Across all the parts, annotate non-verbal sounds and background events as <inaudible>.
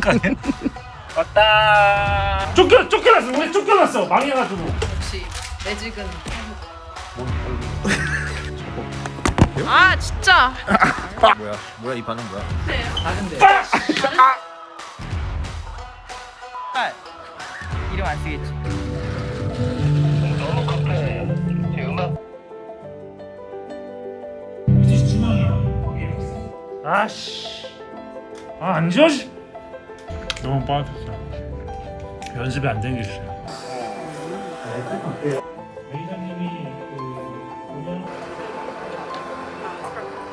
거 아니야? <laughs> 왔다. 쫓겨 쫓겨났어. 우리 쫓겨났어. 망해가지고. 역시 매직은 아 진짜 <laughs> 뭐야? 뭐야 이 반응 뭐야? 이름 안 쓰겠지 이제 중앙이야. 거기. 아씨. 아 앉아. 씨. 너무 빠졌어. 연습이 안 있어요. 매니저님이 그 오늘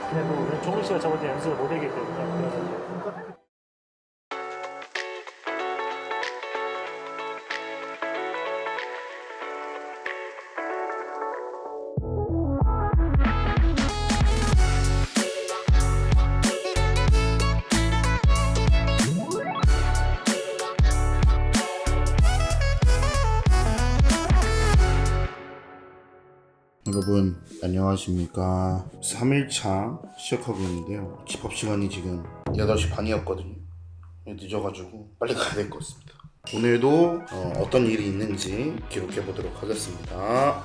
그래도 종훈 씨가 저번에 연습을 못 하기 때문에 그래서 여러분 안녕하십니까? 3일차 시작하고 있는데요. 집합 시간이 지금 8시 반이었거든요. 늦어가지고 빨리 가야 될 것 같습니다. 오늘도 어, 떤 일이 있는지 기록해 보도록 하겠습니다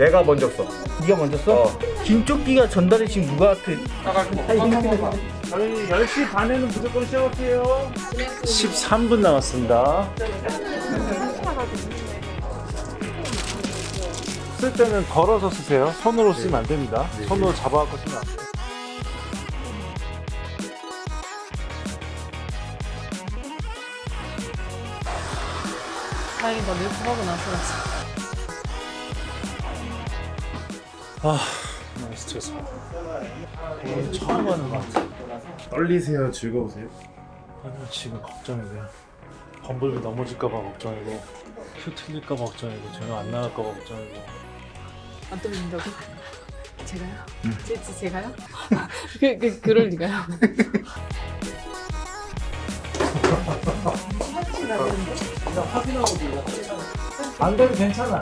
내가 먼저 써. 네가 먼저 써? 김쪽기가 전달이 지금 누구한테 저희 10시 반에는 무조건 시작할게요. 13분 남았습니다. 쓸 때는 걸어서 쓰세요. 손으로 쓰면 안 됩니다. 손으로 잡아갖고 쓰면 안 돼요. 다행이다 밀크하고 나서 아 너무 스트레스 오늘 처음 하는 것 같아 떨리세요 즐거우세요? 아니요 지금 걱정이고요 범블비 넘어질까봐 걱정이고 큐 틀릴까봐 걱정이고 제가 안 나갈까봐 걱정이고 안 떨린다고? <laughs> 제가요? 제, 제, 제가요? <laughs> 그, 그, 그럴 리가요 안 돼도 괜찮아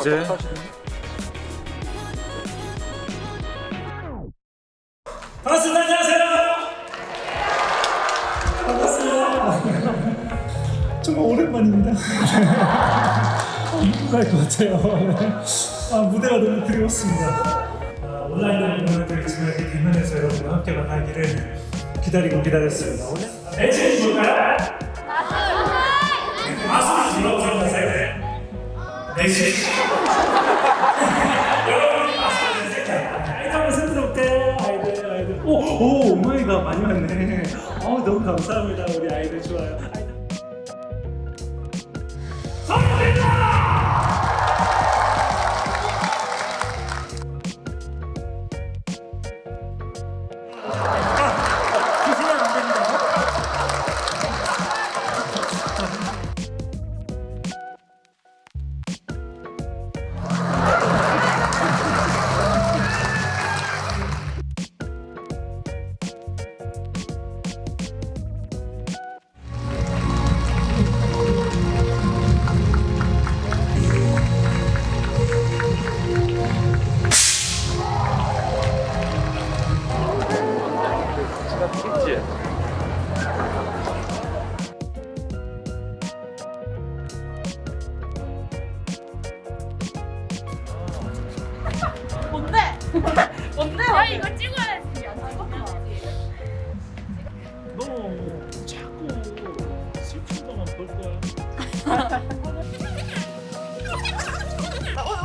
이제. 반갑습니다. 안녕하세요. 반갑습니다. 정말 오랜만입니다. <laughs> 갈것 같아요. 아, 무대가 너무 그리웠습니다. 아, 온라인으로 보내드리지만 이렇게 대면에서 여러분과 함께 만나기를 기다리고 기다렸습니다. 애칭이 뭘까요? 내신 아이들 새롭게 아이들 아이들. 오오 오마이갓 많이 왔네. 어 너무 감사합니다 우리 아이들. 좋아요 이거 찍어야지. 야, 너 자꾸 슬픈 것만 볼 거야.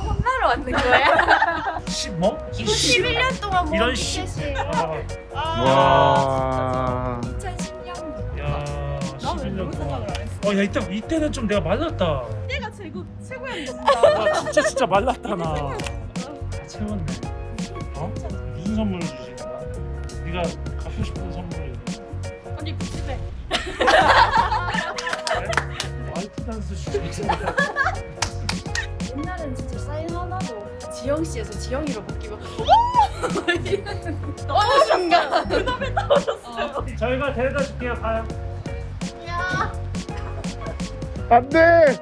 혼나러 왔는 거야? 시 뭐? 이거 11년 동안 뭐 이런 씨. 티켓이 아, 와. 2010년부터 야, 나왜 11년 그런 생각을 동안. 안 했어? 어, 야 이때 이때는 좀 내가 말랐다. 내가 최고 최고였는데. 나 진짜 진짜 말랐다 나. 다 채웠네. 어? 무슨 선물을 주시는 거야? 네가 갖고 싶은 선물이 언니 그 집에 와이프 단수 주시는 옛날엔 진짜 사인 하나도 지영 씨에서 지영이로 바뀌고 어느 순간 저희가 데려다 줄게요. 가요. 안돼.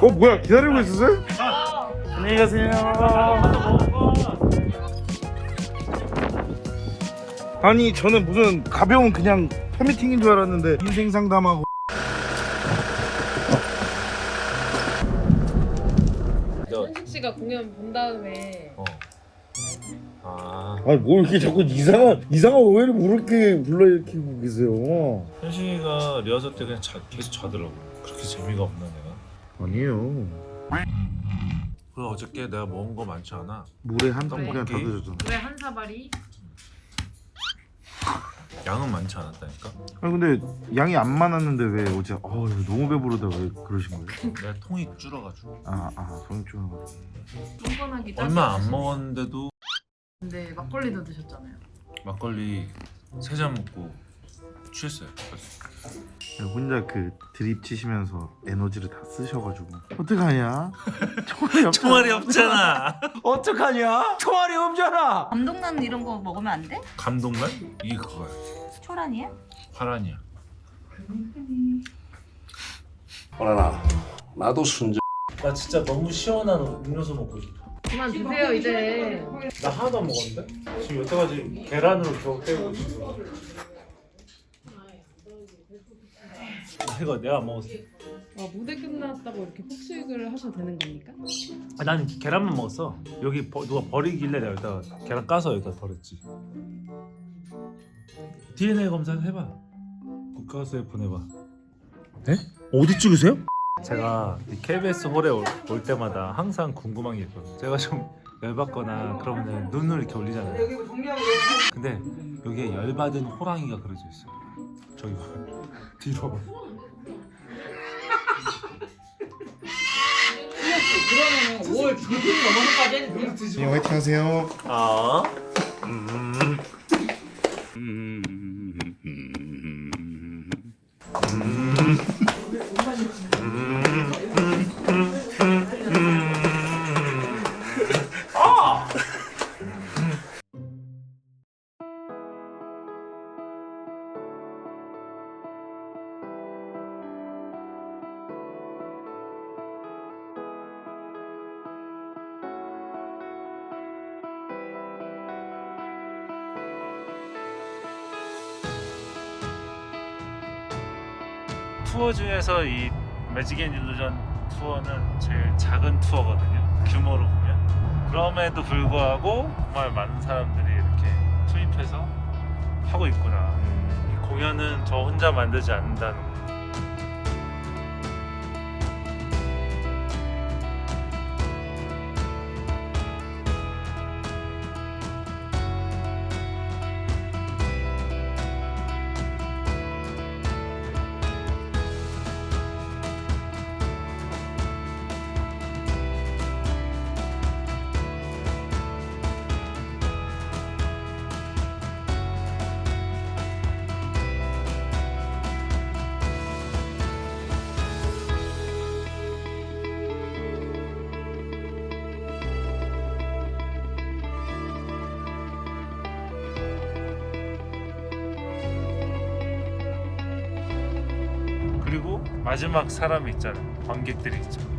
어 뭐야 기다리고 있었어요? 안녕히 가세요. 아니 저는 무슨 가벼운 그냥 팬미팅인 줄 알았는데 인생 상담하고 현식 씨가 공연 본 다음에 아 아니 뭘 이렇게 자꾸 이상한 이상한 오해를 그렇게 불러일으키고 계세요 현식이가 리허설 때 그냥 자, 계속 자더라고. 그렇게 재미가 없나 내가. 아니에요 그리고 어저께 내가 먹은 거 많지 않아. 물에 한통 그냥 다 떡볶이? 드셨잖아 왜한 사발이 양은 많지 않았다니까. 아니 근데 양이 안 많았는데 왜 어제 어 너무 배부르다 왜 그러신 거예요? 내가 통이 줄어가지고. 아아 거 뻔뻔하기 얼마 안 먹었는데도 근데 막걸리도 드셨잖아요 막걸리 세 잔 먹고 취했어요. 혼자 그 드립 치시면서 에너지를 다 쓰셔가지고 어떡하냐? 총알이 <laughs> 없 총알이 없잖아. <laughs> 어떡하냐? 총알이 없잖아. 감동난 이런 거 먹으면 안 돼? 감동만? 이게 그거야. 초란이야? 화란이야. 어라나 나도 순정 나 진짜 너무 시원한 음료수 먹고 싶어. 그만 드세요 이제 나 하나도 안 먹었는데? 지금 여태까지 계란으로 겨우 때우고 있어. 이거 내가 안 먹었어. 아, 무대 끝났다고 이렇게 폭식을 하셔도 되는 겁니까? 아, 난 계란만 먹었어. 여기 버, 누가 버리길래 내가 여기다가 계란 까서 여기다 버렸지. DNA 검사 해봐. 국가수에 보내봐. 네? 어디 찍으세요? 제가 이 KBS 홀에 올, 올 때마다 항상 궁금한 게 있거든요. 제가 좀 열받거나 그러면 눈을 이렇게 올리잖아요. 근데 여기에 열받은 호랑이가 그려져 있어요. 저기 봐. 뒤로 봐. 형 화이팅 하세요. 아. 투어 중에서 이 매직 앤 일루전 투어는 제일 작은 투어거든요. 규모로 보면. 그럼에도 불구하고 정말 많은 사람들이 이렇게 투입해서 하고 있구나. 이 공연은 저 혼자 만들지 않는다는 마지막 사람이 있잖아요. 관객들이 있죠.